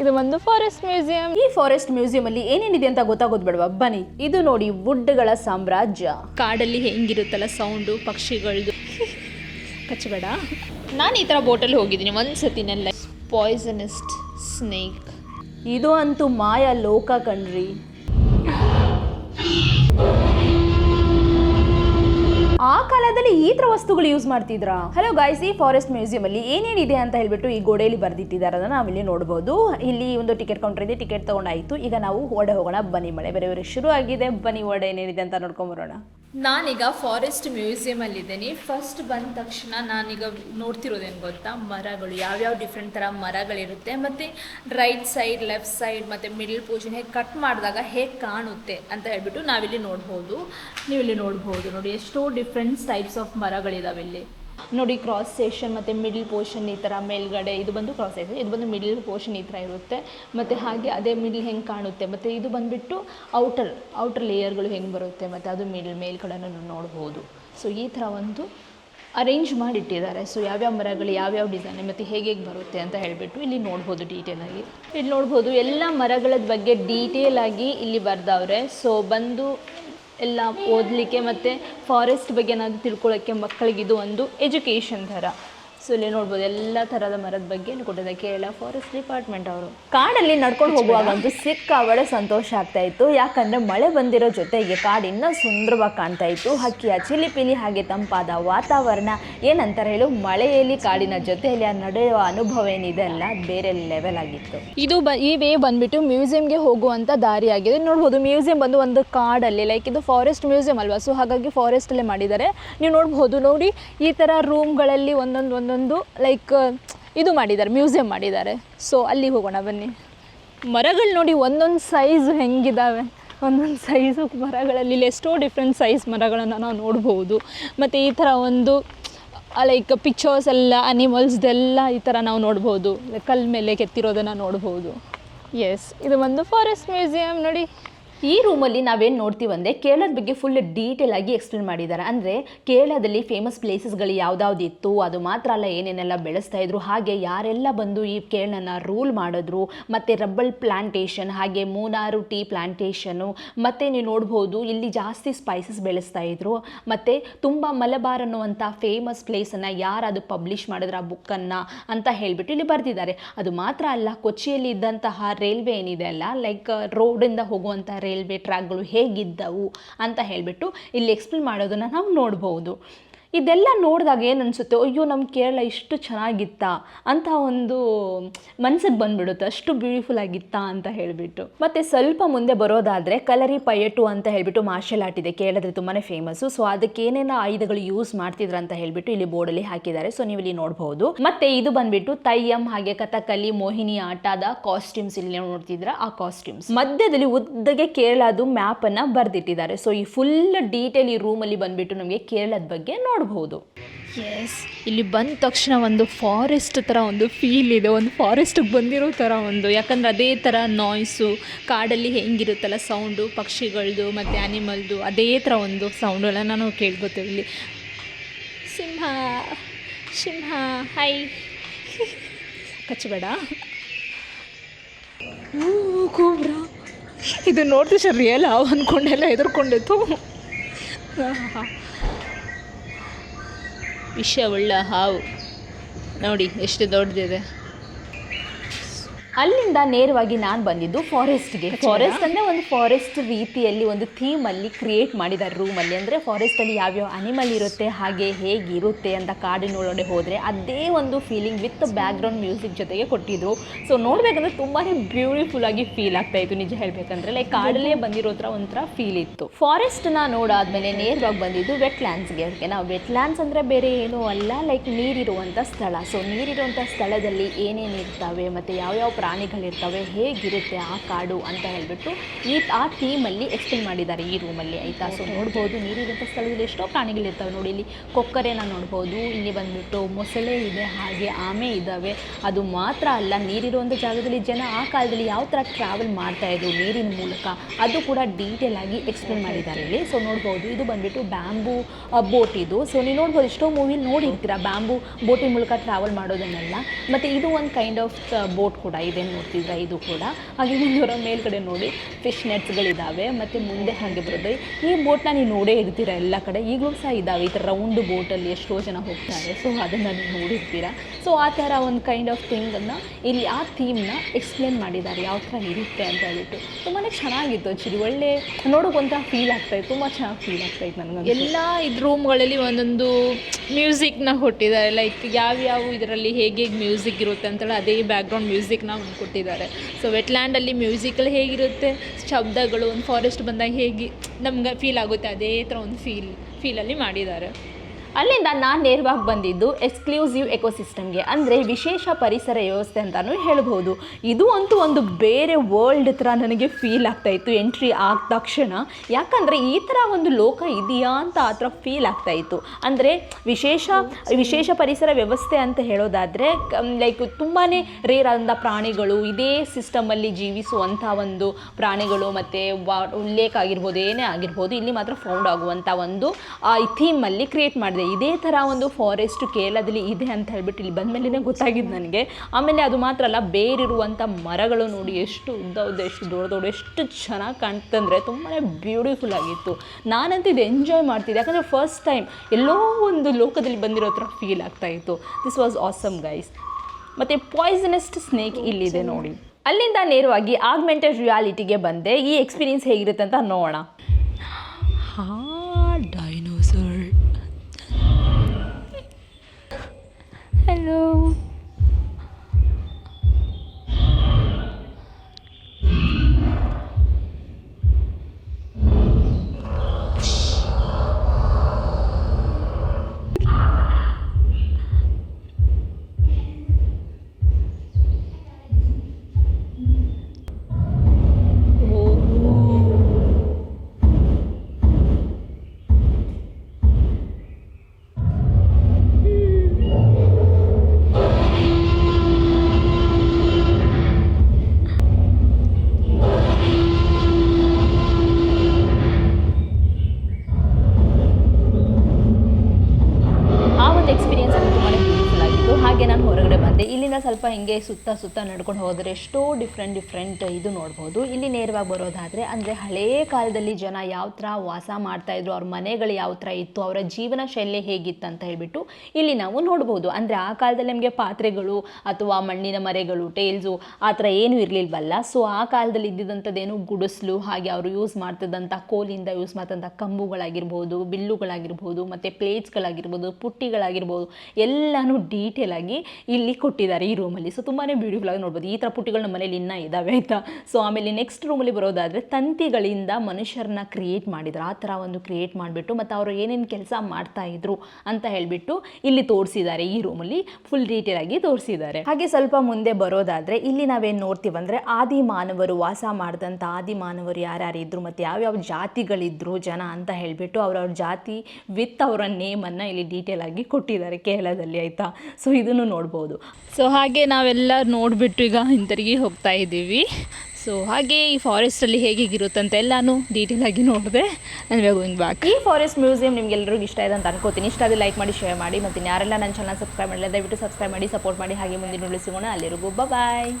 ಇದು ಒಂದು forest museum ಈ ಫಾರೆಸ್ಟ್ ಮ್ಯೂಸಿಯಂ ಅಲ್ಲಿ ಏನೇನಿದೆ ಅಂತ ಗೊತ್ತಾಗೋದು ಬೇಡವಾ? ಬನ್ನಿ ಇದು ನೋಡಿ ವುಡ್ಗಳ ಸಾಮ್ರಾಜ್ಯ. ಕಾಡಲ್ಲಿ ಹೆಂಗಿರುತ್ತಲ್ಲ ಸೌಂಡು ಪಕ್ಷಿಗಳದು. ಕಚ್ಚಬೇಡ. ನಾನು ಈ ಥರ ಬೋಟಲ್ಲಿ ಹೋಗಿದ್ದೀನಿ. ಒಂದು ಸತಿನೆಲ್ಲ ಪಾಯ್ಸನಿಸ್ಟ್ ಸ್ನೇಕ್ ಇದು ಅಂತೂ ಮಾಯ ಲೋಕ ಕಣ್ರಿ. ಆ ಕಾಲದಲ್ಲಿ ಈ ತರ ವಸ್ತುಗಳು ಯೂಸ್ ಮಾಡ್ತಿದ್ರಾ? ಹಲೋ ಗಾಯ್ಸ್ ಈ ಫಾರೆಸ್ಟ್ ಮ್ಯೂಸಿಯಂ ಅಲ್ಲಿ ಏನೇನಿದೆ ಅಂತ ಹೇಳ್ಬಿಟ್ಟು ಈ ಗೋಡೆಯಲ್ಲಿ ಬರ್ದಿಟ್ಟಿದ್ದಾರೆ ಅದನ್ನ ನಾವಿಲ್ಲಿ ನೋಡಬಹುದು ಇಲ್ಲಿ ಒಂದು ಟಿಕೆಟ್ ಕೌಂಟರ್ ಇದೆ ಟಿಕೆಟ್ ತಗೊಂಡಾಯ್ತು. ಈಗ ನಾವು ಓಡೆ ಹೋಗೋಣ ಬನ್ನಿ ಮಳೆ. ಬೇರೆ ಬೇರೆ ಶುರು ಆಗಿದೆ ಬನ್ನಿ ಓಡೆ, ಏನೇನಿದೆ ಅಂತ ನೋಡ್ಕೊಂಡ್ ಬರೋಣ. ನಾನೀಗ ಫಾರೆಸ್ಟ್ ಮ್ಯೂಸಿಯಮಲ್ಲಿದ್ದೀನಿ ಫಸ್ಟ್ ಬಂದ ತಕ್ಷಣ ನಾನೀಗ ನೋಡ್ತಿರೋದೇನು ಗೊತ್ತಾ? ಮರಗಳು, ಯಾವ್ಯಾವ ಡಿಫ್ರೆಂಟ್ ಥರ ಮರಗಳಿರುತ್ತೆ. ಮತ್ತು ರೈಟ್ ಸೈಡ್ ಲೆಫ್ಟ್ ಸೈಡ್ ಮತ್ತು ಮಿಡಲ್ ಪೋರ್ಷನ್ ಹೇಗೆ ಕಟ್ ಮಾಡಿದಾಗ ಹೇಗೆ ಕಾಣುತ್ತೆ ಅಂತ ಹೇಳ್ಬಿಟ್ಟು ನಾವಿಲ್ಲಿ ನೋಡ್ಬೋದು. ನೀವು ಇಲ್ಲಿ ನೋಡ್ಬೋದು ನೋಡಿ, ಎಷ್ಟೋ ಡಿಫ್ರೆಂಟ್ ಟೈಪ್ಸ್ ಆಫ್ ಮರಗಳಿದಾವೆ ಇಲ್ಲಿ. ನೋಡಿ ಕ್ರಾಸ್ ಸೆಷನ್ ಮತ್ತು ಮಿಡಲ್ ಪೋರ್ಷನ್ ಈ ಥರ ಮೇಲ್ಗಡೆ ಇದು ಬಂದು ಕ್ರಾಸ್ ಸೆಷನ್ ಇದು ಬಂದು ಮಿಡಲ್ ಪೋರ್ಷನ್ ಈ ಥರ ಇರುತ್ತೆ. ಮತ್ತು ಹಾಗೆ ಅದೇ ಮಿಡಲ್ ಹೆಂಗೆ ಕಾಣುತ್ತೆ? ಮತ್ತು ಇದು ಬಂದುಬಿಟ್ಟು ಔಟರ್ ಔಟರ್ ಲೇಯರ್ಗಳು ಹೆಂಗೆ ಬರುತ್ತೆ? ಮತ್ತು ಅದು ಮಿಡಲ್ ಮೇಲ್ಗಡೆನೂ ನೋಡ್ಬೋದು. ಸೊ ಈ ಥರ ಒಂದು ಅರೇಂಜ್ ಮಾಡಿಟ್ಟಿದ್ದಾರೆ. ಸೊ ಯಾವ್ಯಾವ ಮರಗಳು, ಯಾವ್ಯಾವ ಡಿಸೈನ್ ಮತ್ತು ಹೇಗೆ ಹೇಗೆ ಬರುತ್ತೆ ಅಂತ ಹೇಳಿಬಿಟ್ಟು ಇಲ್ಲಿ ನೋಡ್ಬೋದು ಡೀಟೇಲಾಗಿ ಇಲ್ಲಿ ನೋಡ್ಬೋದು, ಎಲ್ಲ ಮರಗಳ ಬಗ್ಗೆ ಡೀಟೇಲಾಗಿ ಇಲ್ಲಿ ಬರ್ದವ್ರೆ. ಸೊ ಬಂದು ಎಲ್ಲ ಓದಲಿಕ್ಕೆ ಮತ್ತು ಫಾರೆಸ್ಟ್ ಬಗ್ಗೆ ಏನಾದರೂ ತಿಳ್ಕೊಳ್ಳೋಕ್ಕೆ ಮಕ್ಕಳಿಗೆ ಇದು ಒಂದು ಎಜುಕೇಷನ್ ಥರ. ಸೊ ಇಲ್ಲಿ ನೋಡ್ಬೋದು ಎಲ್ಲ ತರಹದ ಮರದ ಬಗ್ಗೆ ಕೊಟ್ಟಿದ್ದಾರೆ ಕೇರಳ ಫಾರೆಸ್ಟ್ ಡಿಪಾರ್ಟ್ಮೆಂಟ್ ಅವರು. ಕಾಡಲ್ಲಿ ನಡ್ಕೊಂಡು ಹೋಗುವಾಗ ಅಂತೂ ಸಿಕ್ಕಾಬಡೆ ಸಂತೋಷ ಆಗ್ತಾ ಇತ್ತು. ಯಾಕಂದ್ರೆ ಮಳೆ ಬಂದಿರೋ ಜೊತೆಗೆ ಕಾಡು ಇನ್ನೂ ಸುಂದರವಾಗಿ ಕಾಣ್ತಾ ಇತ್ತು. ಹಕ್ಕಿಯ ಚಿಲಿಪಿಲಿ ಹಾಗೆ ತಂಪಾದ ವಾತಾವರಣ. ಏನಂತಾರೆ ಹೇಳು? ಮಳೆಯಲ್ಲಿ ಕಾಡಿನ ಜೊತೆಯಲ್ಲಿ ಆ ನಡೆಯುವ ಅನುಭವ ಏನಿದೆ ಅಲ್ಲ ಬೇರೆ ಲೆವೆಲ್ ಆಗಿತ್ತು. ಇದು ಬ ಈ ವೇ ಬಂದ್ಬಿಟ್ಟು ಮ್ಯೂಸಿಯಂಗೆ ಹೋಗುವಂಥ ದಾರಿ ಆಗಿದೆ. ನೋಡ್ಬೋದು ಮ್ಯೂಸಿಯಂ ಬಂದು ಒಂದು ಕಾಡಲ್ಲಿ ಲೈಕ್ ಇದು ಫಾರೆಸ್ಟ್ ಮ್ಯೂಸಿಯಂ ಅಲ್ವಾ? ಸೊ ಹಾಗಾಗಿ ಫಾರೆಸ್ಟ್ ಫಾರೆಸ್ಟಲ್ಲೇ ಮಾಡಿದ್ದಾರೆ. ನೀವು ನೋಡ್ಬೋದು ನೋಡಿ ಈ ಥರ ರೂಮ್ಗಳಲ್ಲಿ ಒಂದೊಂದು ಒಂದೊಂದು ಲೈಕ್ ಇದು ಮಾಡಿದ್ದಾರೆ ಮ್ಯೂಸಿಯಂ ಮಾಡಿದ್ದಾರೆ. ಸೊ ಅಲ್ಲಿ ಹೋಗೋಣ, ಬನ್ನಿ. ಮರಗಳು ನೋಡಿ ಒಂದೊಂದು ಸೈಜ್ ಹೆಂಗಿದಾವೆ. ಒಂದೊಂದು ಸೈಜು ಮರಗಳಲ್ಲಿ ಎಷ್ಟೋ ಡಿಫ್ರೆಂಟ್ ಸೈಜ್ ಮರಗಳನ್ನು ನಾವು ನೋಡ್ಬೋದು. ಮತ್ತು ಈ ಥರ ಒಂದು ಲೈಕ್ ಪಿಕ್ಚರ್ಸ್ ಎಲ್ಲ ಅನಿಮಲ್ಸ್ದೆಲ್ಲ ಈ ಥರ ನಾವು ನೋಡ್ಬೋದು. ಕಲ್ ಮೇಲೆ ಕೆತ್ತಿರೋದನ್ನು ನೋಡ್ಬೋದು. ಎಸ್ ಇದು ಒಂದು ಫಾರೆಸ್ಟ್ ಮ್ಯೂಸಿಯಂ ನೋಡಿ. ಈ ರೂಮಲ್ಲಿ ನಾವೇನು ನೋಡ್ತೀವಿ ಅಂದರೆ ಕೇರಳದ ಬಗ್ಗೆ ಫುಲ್ ಡೀಟೇಲ್ ಆಗಿ ಎಕ್ಸ್ಪ್ಲೇನ್ ಮಾಡಿದ್ದಾರೆ. ಅಂದರೆ ಕೇರಳದಲ್ಲಿ ಫೇಮಸ್ ಪ್ಲೇಸಸ್ಗಳು ಯಾವ್ದಾವ್ದು ಇತ್ತು ಅದು ಮಾತ್ರ ಅಲ್ಲ, ಏನೇನೆಲ್ಲ ಬೆಳೆಸ್ತಾ ಇದ್ರು, ಹಾಗೆ ಯಾರೆಲ್ಲ ಬಂದು ಈ ಕೇರಳನ ರೂಲ್ ಮಾಡಿದ್ರು, ಮತ್ತು ರಬ್ಬಲ್ ಪ್ಲಾಂಟೇಷನ್ ಹಾಗೆ ಮೂನಾರು ಟೀ ಪ್ಲಾಂಟೇಷನು ಮತ್ತು ನೀವು ನೋಡ್ಬೋದು ಇಲ್ಲಿ ಜಾಸ್ತಿ ಸ್ಪೈಸಸ್ ಬೆಳೆಸ್ತಾ ಇದ್ರು, ಮತ್ತು ತುಂಬ ಮಲಬಾರ್ ಅನ್ನುವಂಥ ಫೇಮಸ್ ಪ್ಲೇಸನ್ನು ಯಾರು ಅದು ಪಬ್ಲಿಷ್ ಮಾಡಿದ್ರು, ಆ ಬುಕ್ಕನ್ನು ಅಂತ ಹೇಳಿಬಿಟ್ಟು ಇಲ್ಲಿ ಬರೆದಿದ್ದಾರೆ. ಅದು ಮಾತ್ರ ಅಲ್ಲ, ಕೊಚ್ಚಿಯಲ್ಲಿ ಇದ್ದಂತಹ ರೈಲ್ವೆ ಏನಿದೆ ಅಲ್ಲ ಲೈಕ್ ರೋಡಿಂದ ಹೋಗುವಂಥ ಟ್ರ್ಯಾಕ್ಗಳು ಹೇಗಿದ್ದವು ಅಂತ ಹೇಳಿಬಿಟ್ಟು ಇಲ್ಲಿ ಎಕ್ಸ್ಪ್ಲೇನ್ ಮಾಡೋದನ್ನು ನಾವು ನೋಡ್ಬೋದು. ಇದೆಲ್ಲ ನೋಡಿದಾಗ ಏನು ಅನಿಸುತ್ತೆ ಅಯ್ಯೋ ನಮ್ಮ ಕೇರಳ ಇಷ್ಟು ಚೆನ್ನಾಗಿತ್ತಾ? ಅಂತ ಒಂದು ಮನ್ಸಿಗೆ ಬಂದ್ಬಿಡುತ್ತೆ. ಅಷ್ಟು ಬ್ಯೂಟಿಫುಲ್ ಆಗಿತ್ತಾ? ಅಂತ ಹೇಳಿಬಿಟ್ಟು. ಮತ್ತು ಸ್ವಲ್ಪ ಮುಂದೆ ಬರೋದಾದರೆ, ಕಲರಿ ಪಯಟು ಅಂತ ಹೇಳಿಬಿಟ್ಟು ಮಾರ್ಷಲ್ ಆರ್ಟ್ ಇದೆ. ಕೇರಳದಲ್ಲಿ ತುಂಬಾ ಫೇಮಸ್ಸು ಸೊ ಅದಕ್ಕೆ ಏನೇನೋ ಆಯುಧಗಳು ಯೂಸ್ ಮಾಡ್ತಿದ್ರು ಅಂತ ಹೇಳಿಬಿಟ್ಟು ಇಲ್ಲಿ ಬೋರ್ಡಲ್ಲಿ ಹಾಕಿದ್ದಾರೆ. ಸೊ ನೀವು ಇಲ್ಲಿ ನೋಡಬಹುದು ಮತ್ತೆ ಇದು ಬಂದ್ಬಿಟ್ಟು ತೈಯಂ ಹಾಗೆ ಕಥಕಲಿ ಮೋಹಿನಿ ಆಟದ ಕಾಸ್ಟ್ಯೂಮ್ಸ್ ಇಲ್ಲಿ ನೋಡ್ತಿದ್ರ ಆ ಕಾಸ್ಟ್ಯೂಮ್ಸ್ ಮಧ್ಯದಲ್ಲಿ ಉದ್ದಗೆ ಕೇರಳದು ಮ್ಯಾಪ್ ಅನ್ನ ಬರ್ದಿಟ್ಟಿದ್ದಾರೆ. ಸೊ ಈ ಫುಲ್ ಡೀಟೇಲ್ ಈ ರೂಮಲ್ಲಿ ಬಂದ್ಬಿಟ್ಟು ನಮಗೆ ಕೇರಳದ ಬಗ್ಗೆ ನೋಡ್ಬೋದು ಎಸ್ ಇಲ್ಲಿ ಬಂದ ತಕ್ಷಣ ಒಂದು ಫಾರೆಸ್ಟ್ ಥರ ಒಂದು ಫೀಲ್ ಇದೆ. ಒಂದು ಫಾರೆಸ್ಟಿಗೆ ಬಂದಿರೋ ಥರ ಒಂದು. ಯಾಕಂದ್ರೆ ಅದೇ ಥರ ನಾಯ್ಸು ಕಾಡಲ್ಲಿ ಹೆಂಗಿರುತ್ತಲ್ಲ ಸೌಂಡು ಪಕ್ಷಿಗಳದು ಮತ್ತು ಆ್ಯನಿಮಲ್ದು ಅದೇ ಥರ ಒಂದು ಸೌಂಡೆಲ್ಲ ನಾವು ಕೇಳ್ಬೋತೇವೆ ಇಲ್ಲಿ. ಸಿಂಹ ಸಿಂಹ ಹೈ ಕಚ್ಚಬೇಡ. ಕೋಬ್ರಾ. ಇದು ನೋಡ್ತೀವಿ ರಿಯಲ್ ಅನ್ಕೊಂಡೆಲ್ಲ ಅಂದ್ಕೊಂಡೆಲ್ಲ ಹೆದರ್ಕೊಂಡಿತ್ತು ವಿಷವುಳ್ಳ ಹಾವು. ನೋಡಿ ಎಷ್ಟು ದೊಡ್ಡದಿದೆ. ಅಲ್ಲಿಂದ ನೇರವಾಗಿ ನಾನು ಬಂದಿದ್ದು ಫಾರೆಸ್ಟ್ಗೆ ಫಾರೆಸ್ಟ್ ಅಂದರೆ ಒಂದು ಫಾರೆಸ್ಟ್ ರೀತಿಯಲ್ಲಿ ಒಂದು ಥೀಮಲ್ಲಿ ಕ್ರಿಯೇಟ್ ಮಾಡಿದ್ದಾರೆ ರೂಮಲ್ಲಿ ಅಂದರೆ ಫಾರೆಸ್ಟಲ್ಲಿ ಯಾವ್ಯಾವ ಅನಿಮಲ್ ಇರುತ್ತೆ ಹಾಗೆ ಹೇಗಿರುತ್ತೆ ಅಂತ ಕಾಡಿನೊಳಗಡೆ ಹೋದರೆ ಅದೇ ಒಂದು ಫೀಲಿಂಗ್ ವಿತ್ ಬ್ಯಾಕ್ಗ್ರೌಂಡ್ ಮ್ಯೂಸಿಕ್ ಜೊತೆಗೆ ಕೊಟ್ಟಿದ್ರು ಸೊ ನೋಡಬೇಕಂದ್ರೆ ತುಂಬಾ ಬ್ಯೂಟಿಫುಲ್ ಆಗಿ ಫೀಲ್ ಆಗ್ತಾ ಇತ್ತು ನಿಜ ಹೇಳಬೇಕಂದ್ರೆ. ಲೈಕ್ ಕಾಡಲ್ಲೇ ಬಂದಿರೋ ಹತ್ರ ಒಂಥರ ಫೀಲ್ ಇತ್ತು. ಫಾರೆಸ್ಟ್ನ ನೋಡಾದ್ಮೇಲೆ ನೇರವಾಗಿ ಬಂದಿದ್ದು ವೆಟ್ಲ್ಯಾಂಡ್ಸ್ಗೆ ನಾವು ವೆಟ್ಲ್ಯಾಂಡ್ಸ್ ಅಂದರೆ ಬೇರೆ ಏನೂ ಅಲ್ಲ ಲೈಕ್ ನೀರಿರುವಂಥ ಸ್ಥಳ. ಸೊ ನೀರಿರುವಂಥ ಸ್ಥಳದಲ್ಲಿ ಏನೇನು ಇರ್ತವೆ ಮತ್ತು ಯಾವ್ಯಾವ ಪ್ರಾಣಿಗಳಿರ್ತವೆ ಹೇಗಿರುತ್ತೆ ಆ ಕಾಡು ಅಂತ ಹೇಳಿಬಿಟ್ಟು ಈ ಆ ಥೀಮಲ್ಲಿ ಎಕ್ಸ್ಪ್ಲೇನ್ ಮಾಡಿದ್ದಾರೆ ಈ ರೂಮಲ್ಲಿ ಆಯಿತಾ? ಸೊ ನೋಡ್ಬೋದು ನೀರಿರುವಂಥ ಸ್ಥಳದಲ್ಲಿ ಎಷ್ಟೋ ಪ್ರಾಣಿಗಳಿರ್ತವೆ ನೋಡಿ ಇಲ್ಲಿ ಕೊಕ್ಕರೆನ ನೋಡ್ಬೋದು ಇಲ್ಲಿ ಬಂದ್ಬಿಟ್ಟು ಮೊಸಳೆ ಇದೆ ಹಾಗೆ ಆಮೆ ಇದ್ದಾವೆ. ಅದು ಮಾತ್ರ ಅಲ್ಲ ನೀರಿರುವಂಥ ಜಾಗದಲ್ಲಿ ಜನ ಆ ಕಾಲದಲ್ಲಿ ಯಾವ ಥರ ಟ್ರಾವೆಲ್ ಮಾಡ್ತಾಯಿದ್ರು ನೀರಿನ ಮೂಲಕ ಅದು ಕೂಡ ಡೀಟೇಲ್ ಆಗಿ ಎಕ್ಸ್ಪ್ಲೇನ್ ಮಾಡಿದ್ದಾರೆ ಇಲ್ಲಿ. ಸೊ ನೋಡ್ಬೋದು ಇದು ಬಂದ್ಬಿಟ್ಟು ಬ್ಯಾಂಬೂ ಬೋಟ್ ಇದು. ಸೊ ನೀವು ನೋಡ್ಬೋದು ಎಷ್ಟೋ ಮೂವಿಲಿ ನೋಡಿರ್ತೀರ ಬ್ಯಾಂಬೂ ಬೋಟಿನ ಮೂಲಕ ಟ್ರಾವೆಲ್ ಮಾಡೋದನ್ನೆಲ್ಲ. ಮತ್ತು ಇದು ಒಂದು ಕೈಂಡ್ ಆಫ್ ಬೋಟ್ ಕೂಡ. ಇದೆ ನೋಡ್ತಿದ್ರೆ ಇದು ಕೂಡ. ಹಾಗೆ ಮುಂದೂರ ಮೇಲ್ಗಡೆ ನೋಡಿ ಫಿಶ್ ನೆಟ್ಸ್ಗಳಿದ್ದಾವೆ ಮತ್ತು ಮುಂದೆ ಹಾಗೆ ಬರೋದು. ಈ ಬೋಟ್ನ ನೀವು ನೋಡೇ ಇರ್ತೀರ ಎಲ್ಲ ಕಡೆ. ಈಗಲೂ ಸಹ ಇದ್ದಾವೆ ಈ ಥರ ರೌಂಡ್ ಬೋಟಲ್ಲಿ ಎಷ್ಟೋ ಜನ ಹೋಗ್ತಾರೆ. ಸೊ ಅದನ್ನು ನೀವು ನೋಡಿರ್ತೀರ. ಸೊ ಆ ಥರ ಒಂದು ಕೈಂಡ್ ಆಫ್ ಥಿಂಗನ್ನು ಇಲ್ಲಿ ಆ ಥೀಮ್ನ ಎಕ್ಸ್ಪ್ಲೇನ್ ಮಾಡಿದ್ದಾರೆ. ಯಾವ ಥರ ಇರುತ್ತೆ ಅಂತ ಹೇಳ್ಬಿಟ್ಟು. ತುಂಬಾ ಚೆನ್ನಾಗಿತ್ತು ಆ್ಯಕ್ಚುಲಿ ಒಳ್ಳೆ ನೋಡೋಕೆ ಒಂಥರ ಫೀಲ್ ಆಗ್ತಾಯಿತ್ತು ತುಂಬ ಚೆನ್ನಾಗಿ ಫೀಲ್ ಆಗ್ತಾಯಿತ್ತು ನನಗೆ ಎಲ್ಲ ಇದು ರೂಮ್ಗಳಲ್ಲಿ ಒಂದೊಂದು ಮ್ಯೂಸಿಕ್ನ ಕೊಟ್ಟಿದ್ದಾರೆ ಲೈಕ್ ಯಾವ್ಯಾವ ಇದರಲ್ಲಿ ಹೇಗೆ ಹೇಗೆ ಮ್ಯೂಸಿಕ್ ಇರುತ್ತೆ ಅಂತೇಳಿ, ಅದೇ ಬ್ಯಾಕ್ಗ್ರೌಂಡ್ ಮ್ಯೂಸಿಕ್ನ ಕೊಟ್ಟಿದ್ದಾರೆ. ಸೊ ವೆಟ್ಲ್ಯಾಂಡಲ್ಲಿ ಮ್ಯೂಸಿಕಲ್ಲಿ ಹೇಗಿರುತ್ತೆ? ಶಬ್ದಗಳು, ಒಂದು ಫಾರೆಸ್ಟ್ ಬಂದಾಗ ಹೇಗೆ ನಮ್ಗೆ ಫೀಲ್ ಆಗುತ್ತೆ, ಅದೇ ಥರ ಒಂದು ಫೀಲ್ ಫೀಲಲ್ಲಿ ಮಾಡಿದ್ದಾರೆ. ಅಲ್ಲಿಂದ ನಾನು ನೇರವಾಗಿ ಬಂದಿದ್ದು ಎಕ್ಸ್ಕ್ಲೂಸಿವ್ ಎಕೋಸಿಸ್ಟಮ್ಗೆ ಅಂದರೆ ವಿಶೇಷ ಪರಿಸರ ವ್ಯವಸ್ಥೆ ಅಂತಲೂ ಹೇಳ್ಬೋದು. ಇದು ಅಂತೂ ಒಂದು ಬೇರೆ ವರ್ಲ್ಡ್ ಥರ ನನಗೆ ಫೀಲ್ ಆಗ್ತಾಯಿತ್ತು ಎಂಟ್ರಿ ಆದ ತಕ್ಷಣ. ಯಾಕಂದರೆ ಈ ಥರ ಒಂದು ಲೋಕ ಇದೆಯಾ ಅಂತ ಆ ಥರ ಫೀಲ್ ಆಗ್ತಾಯಿತ್ತು ಅಂದರೆ ವಿಶೇಷ ವಿಶೇಷ ಪರಿಸರ ವ್ಯವಸ್ಥೆ ಅಂತ ಹೇಳೋದಾದರೆ ಲೈಕ್ ತುಂಬಾ ರೇರ್ ಆದಂಥ ಪ್ರಾಣಿಗಳು, ಇದೇ ಸಿಸ್ಟಮಲ್ಲಿ ಜೀವಿಸುವಂಥ ಒಂದು ಪ್ರಾಣಿಗಳು ಮತ್ತು ವಾ, ಉಲ್ಲೇಖ ಆಗಿರ್ಬೋದು, ಏನೇ ಆಗಿರ್ಬೋದು, ಇಲ್ಲಿ ಮಾತ್ರ ಫೌಂಡ್ ಆಗುವಂಥ ಒಂದು ಈ ಥೀಮಲ್ಲಿ ಕ್ರಿಯೇಟ್ ಮಾಡಿದೆ ಇದೇ. ಥರ ಒಂದು ಫಾರೆಸ್ಟ್ ಕೇರಳದಲ್ಲಿ ಇದೆ ಅಂತ ಹೇಳ್ಬಿಟ್ಟು ಇಲ್ಲಿ ಬಂದಮೇಲೆ ಗೊತ್ತಾಗಿದ್ದು ನನಗೆ. ಆಮೇಲೆ ಅದು ಮಾತ್ರ ಅಲ್ಲ ಬೇರಿರುವಂಥ ಮರಗಳು ನೋಡಿ ಎಷ್ಟು ಉದ್ದ ಉದ್ದ, ಎಷ್ಟು ದೊಡ್ಡ ದೊಡ್ಡ, ಎಷ್ಟು ಚೆನ್ನಾಗಿ ಕಾಣ್ತಂದರೆ ತುಂಬಾ ಬ್ಯೂಟಿಫುಲ್ ಆಗಿತ್ತು. ನಾನಂತೂ ಇದು ಎಂಜಾಯ್ ಮಾಡ್ತಿದ್ದೆ. ಯಾಕಂದರೆ ಫಸ್ಟ್ ಟೈಮ್ ಎಲ್ಲೋ ಒಂದು ಲೋಕದಲ್ಲಿ ಬಂದಿರೋ ಥರ ಫೀಲ್ ಆಗ್ತಾಯಿತ್ತು ದಿಸ್ ವಾಸ್ ಆಸಮ್ ಗೈಸ್ ಮತ್ತು ಪಾಯ್ಸನೆಸ್ಟ್ ಸ್ನೇಕ್ ಇಲ್ಲಿದೆ ನೋಡಿ. ಅಲ್ಲಿಂದ ನೇರವಾಗಿ ಆಗ್ಮೆಂಟೆಡ್ ರಿಯಾಲಿಟಿಗೆ ಬಂದೆ. ಈ ಎಕ್ಸ್ಪೀರಿಯನ್ಸ್ ಹೇಗಿರುತ್ತೆ ಅಂತ ನೋಡೋಣ. ಹಾ. ಸ್ವಲ್ಪ ಹಿಂಗೆ ಸುತ್ತ ಸುತ್ತ ನಡ್ಕೊಂಡು ಹೋದರೆ ಎಷ್ಟೋ ಡಿಫ್ರೆಂಟ್ ಡಿಫ್ರೆಂಟ್ ಇದು ನೋಡ್ಬೋದು. ಇಲ್ಲಿ ನೇರವಾಗಿ ಬರೋದಾದರೆ, ಅಂದರೆ ಹಳೆಯ ಕಾಲದಲ್ಲಿ ಜನ ಯಾವ ಥರ ವಾಸ ಮಾಡ್ತಾಯಿದ್ರು ಅವ್ರ ಮನೆಗಳು ಯಾವ ಥರ ಇತ್ತು, ಅವರ ಜೀವನ ಶೈಲಿ ಹೇಗಿತ್ತು ಅಂತ ಹೇಳಿಬಿಟ್ಟು ಇಲ್ಲಿ ನಾವು ನೋಡ್ಬೋದು. ಅಂದರೆ ಆ ಕಾಲದಲ್ಲಿ ನಮಗೆ ಪಾತ್ರೆಗಳು ಅಥವಾ ಮಣ್ಣಿನ ಮರೆಗಳು ಟೇಲ್ಸು ಆ ಥರ ಏನೂ ಇರಲಿಲ್ವಲ್ಲ. ಸೊ ಆ ಕಾಲದಲ್ಲಿ ಇದ್ದಿದ್ದಂಥದ್ದೇನು ಗುಡಿಸ್ಲು, ಹಾಗೆ ಅವರು ಯೂಸ್ ಮಾಡ್ತಿದ್ದಂಥ ಕೋಲಿಂದ ಯೂಸ್ ಮಾಡ್ತಂಥ ಕಂಬುಗಳಾಗಿರ್ಬೋದು, ಬಿಲ್ಲುಗಳಾಗಿರ್ಬೋದು, ಮತ್ತು ಪ್ಲೇಟ್ಸ್ಗಳಾಗಿರ್ಬೋದು ಪುಟ್ಟಿಗಳಾಗಿರ್ಬೋದು, ಎಲ್ಲನೂ ಡೀಟೇಲ್ ಆಗಿ ಇಲ್ಲಿ ಕೊಟ್ಟಿದ್ದಾರೆ. ಈ ರೂಮಲ್ಲಿ ಸೊ ತುಂಬಾ ಬ್ಯೂಟಿಫುಲ್ ಆಗಿ ನೋಡ್ಬೋದು. ಈ ಥರ ಪುಟ್ಟಿಗಳು ನಮ್ಮ ಮನೇಲಿ ಇನ್ನೂ ಇದ್ದಾವೆ ಆಯಿತಾ? ಸೊ ಆಮೇಲೆ ನೆಕ್ಸ್ಟ್ ರೂಮಲ್ಲಿ ಬರೋದಾದರೆ ತಂತಿಗಳಿಂದ ಮನುಷ್ಯರನ್ನ ಕ್ರಿಯೇಟ್ ಮಾಡಿದ್ರು. ಆ ಥರ ಒಂದು ಕ್ರಿಯೇಟ್ ಮಾಡಿಬಿಟ್ಟು ಮತ್ತು ಅವರು ಏನೇನು ಕೆಲಸ ಮಾಡ್ತಾ ಇದ್ರು ಅಂತ ಹೇಳಿಬಿಟ್ಟು ಇಲ್ಲಿ ತೋರಿಸಿದ್ದಾರೆ. ಈ ರೂಮಲ್ಲಿ ಫುಲ್ ಡೀಟೇಲ್ ಆಗಿ ತೋರಿಸಿದ್ದಾರೆ. ಹಾಗೆ ಸ್ವಲ್ಪ ಮುಂದೆ ಬರೋದಾದರೆ ಇಲ್ಲಿ ನಾವೇನು ನೋಡ್ತೀವಂದರೆ ಆದಿ ಮಾನವರು, ವಾಸ ಮಾಡಿದಂಥ ಆದಿ ಮಾನವರು ಯಾರ್ಯಾರಿದ್ರು ಮತ್ತು ಯಾವ್ಯಾವ ಜಾತಿಗಳಿದ್ರು ಜನ ಅಂತ ಹೇಳಿಬಿಟ್ಟು ಅವ್ರವ್ರ ಜಾತಿ ವಿತ್ ಅವರ ನೇಮನ್ನು ಇಲ್ಲಿ ಡೀಟೇಲ್ ಆಗಿ ಕೊಟ್ಟಿದ್ದಾರೆ ಕೇರಳದಲ್ಲಿ ಆಯಿತಾ? ಸೊ ಇದನ್ನು ನೋಡ್ಬೋದು. ಸೊ ಹಾಗೆ ನಾವೆಲ್ಲ ನೋಡಿಬಿಟ್ಟು ಈಗ ಹಿಂತಿರುಗಿ ಹೋಗ್ತಾ ಇದ್ದೀವಿ. ಸೊ ಹಾಗೆ ಈ ಫಾರೆಸ್ಟಲ್ಲಿ ಹೇಗೆ ಹೇಗಿರುತ್ತೆ ಅಂತ ಎಲ್ಲನೂ ಡೀಟೇಲ್ ಆಗಿ ನೋಡಿದೆ. ನನಗೆ ಗೋಯಿಂಗ್ ಬ್ಯಾಕ್ ಈ ಫಾರೆಸ್ಟ್ ಮ್ಯೂಸಿಯಂ ನಿಮ್ಗೆಲ್ಲರಿಗೂ ಇಷ್ಟ ಇದೆ ಅಂತ ಅನ್ಕೋತೀನಿ. ಇಷ್ಟ ಆದರೆ ಲೈಕ್ ಮಾಡಿ ಶೇರ್ ಮಾಡಿ. ಮತ್ತು ಯಾರೆಲ್ಲ ನನ್ನ ಚಾನಲ್ ಸಬ್ಸ್ಕ್ರೈಬ್ ಮಾಡಿಲ್ಲ ದಯವಿಟ್ಟು ಸಬ್ಸ್ಕ್ರೈಬ್ ಮಾಡಿ ಸಪೋರ್ಟ್ ಮಾಡಿ. ಹಾಗೆ ಮುಂದಿನ ಸಿಗೋಣ. ಅಲ್ಲಿರಿಗೂ ಬಾಯ್